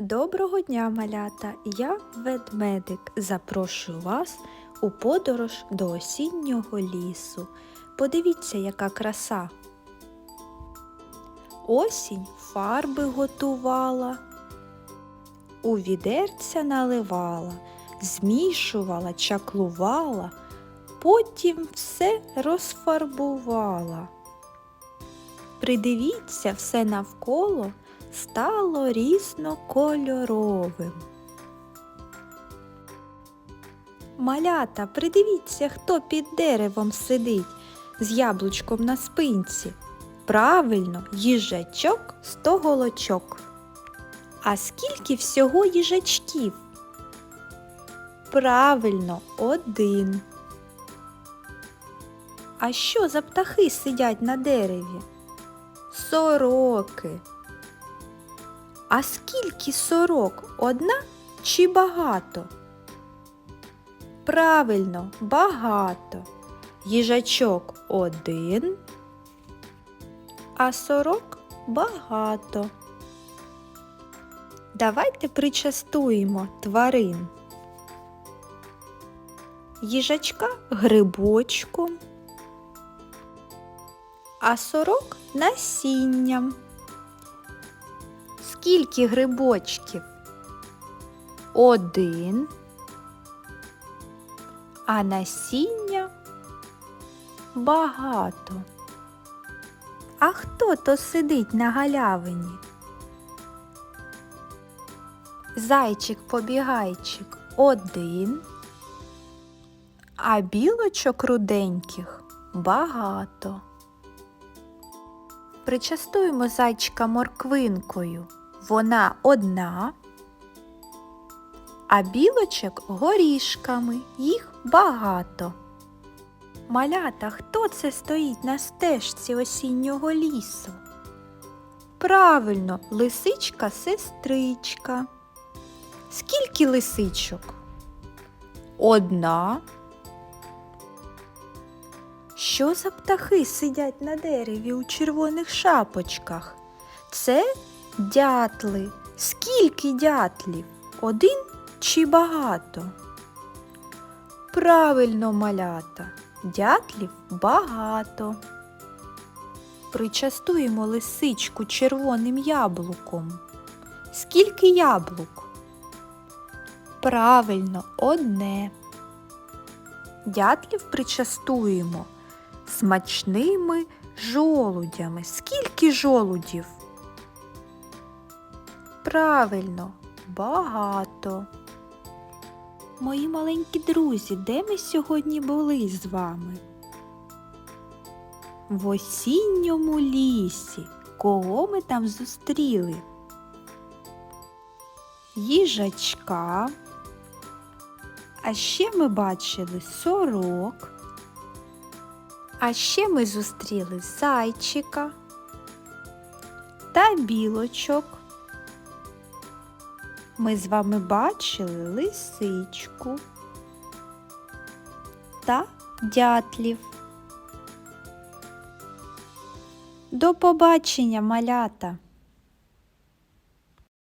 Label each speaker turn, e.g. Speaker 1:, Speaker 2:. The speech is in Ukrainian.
Speaker 1: Доброго дня, малята! Я ведмедик. Запрошую вас у подорож до осіннього лісу. Подивіться, яка краса. Осінь фарби готувала, у відерця наливала, змішувала, чаклувала, потім все розфарбувала. Придивіться все навколо стало різнокольоровим. Малята, придивіться, хто під деревом сидить з яблучком на спинці. Правильно, їжачок стоголочок. А скільки всього їжачків? Правильно, один. А що за птахи сидять на дереві? Сороки. А скільки сорок? Одна чи багато? Правильно, багато. Їжачок один, а сорок багато. Давайте причастуємо тварин. Їжачка грибочком, а сорок насінням. Скільки грибочків? Один. А насіння багато. А хто то сидить на галявині? Зайчик-побігайчик один, а білочок руденьких багато. Причастуємо зайчика морквинкою. Вона одна, а білочок горішками, їх багато. Малята, хто це стоїть на стежці осіннього лісу? Правильно, лисичка сестричка. Скільки лисичок? Одна. Що за птахи сидять на дереві у червоних шапочках? Це дятли. Скільки дятлів? Один чи багато? Правильно, малята, дятлів багато. Причастуємо лисичку червоним яблуком. Скільки яблук? Правильно, одне. Дятлів причастуємо смачними жолудями. Скільки жолудів? Правильно, багато. Мої маленькі друзі, де ми сьогодні були з вами? В осінньому лісі. Кого ми там зустріли? Їжачка. А ще ми бачили сорок. А ще ми зустріли зайчика та білочок. Ми з вами бачили лисичку та дятлів. До побачення, малята!